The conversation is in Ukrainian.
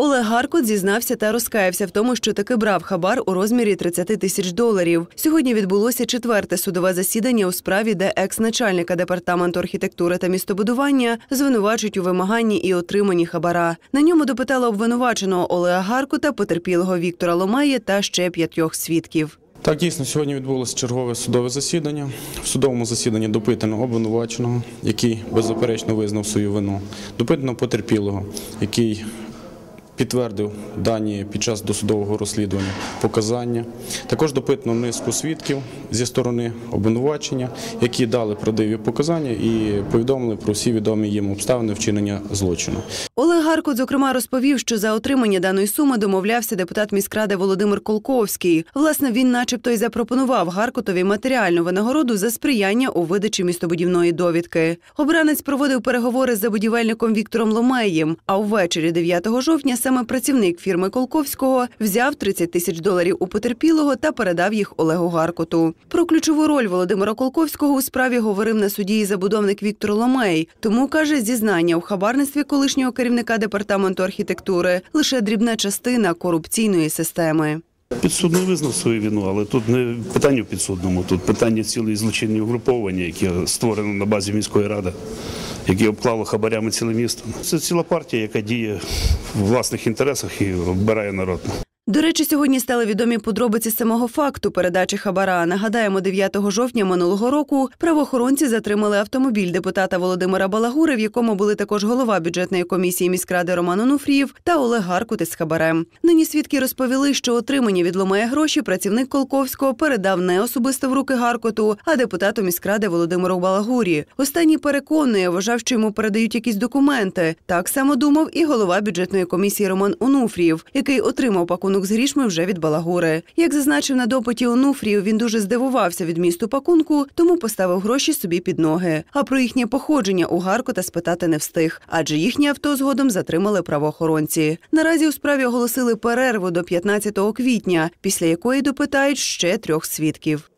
Олег Гаркот зізнався та розкаявся в тому, що таки брав хабар у розмірі 30 тисяч доларів. Сьогодні відбулося четверте судове засідання у справі, де екс-начальника департаменту архітектури та містобудування звинувачують у вимаганні і отриманні хабара. На ньому допитали обвинуваченого Олега Гаркота, потерпілого Віктора Ломеї та ще п'ятьох свідків. Так, дійсно, сьогодні відбулося чергове судове засідання. В судовому засіданні допитано обвинуваченого, який беззаперечно визнав свою вину, допитано потерпілого, який підтвердив дані під час досудового розслідування показання. Також допитано низку свідків зі сторони обвинувачення, які дали правдиві показання і повідомили про всі відомі їм обставини вчинення злочину. Олег Гаркот, зокрема, розповів, що за отримання даної суми домовлявся депутат міськради Володимир Колковський. Власне, він, начебто, й запропонував Гаркотові матеріальну винагороду за сприяння у видачі містобудівної довідки. Обранець проводив переговори з забудівельником Віктором Ломеєм. А увечері 9 жовтня саме працівник фірми Колковського взяв 30 тисяч доларів у потерпілого та передав їх Олегу Гаркоту. Про ключову роль Володимира Колковського у справі говорив на суді і забудовник Віктор Ломей. Тому каже, зізнання у хабарництві колишнього керівника департаменту архітектури лише дрібна частина корупційної системи. Підсудний визнав свою вину, але тут не питання в підсудному, тут питання цілої злочинні угруповання, яке створено на базі міської ради, яке обклало хабарями ціле місто. Це ціла партія, яка діє в власних інтересах і обирає народ. До речі, сьогодні стали відомі подробиці самого факту передачі хабара. Нагадаємо, 9 жовтня минулого року правоохоронці затримали автомобіль депутата Володимира Балагури, в якому були також голова бюджетної комісії міськради Роман Онуфрієв та Олег Гаркут із хабарем. Нині свідки розповіли, що отримані від Ломея гроші працівник Колковського передав не особисто в руки Гаркоту, а депутату міськради Володимиру Балагурі. Останній переконує, вважав, що йому передають якісь документи. Так само думав і голова бюджетної комісії Роман Онуфрієв, який отримав пакунок з грішми вже від Балагури. Як зазначив на допиті Онуфрію, він дуже здивувався від місту пакунку, тому поставив гроші собі під ноги. А про їхнє походження у Гаркота спитати не встиг, адже їхнє авто згодом затримали правоохоронці. Наразі у справі оголосили перерву до 15 квітня, після якої допитають ще трьох свідків.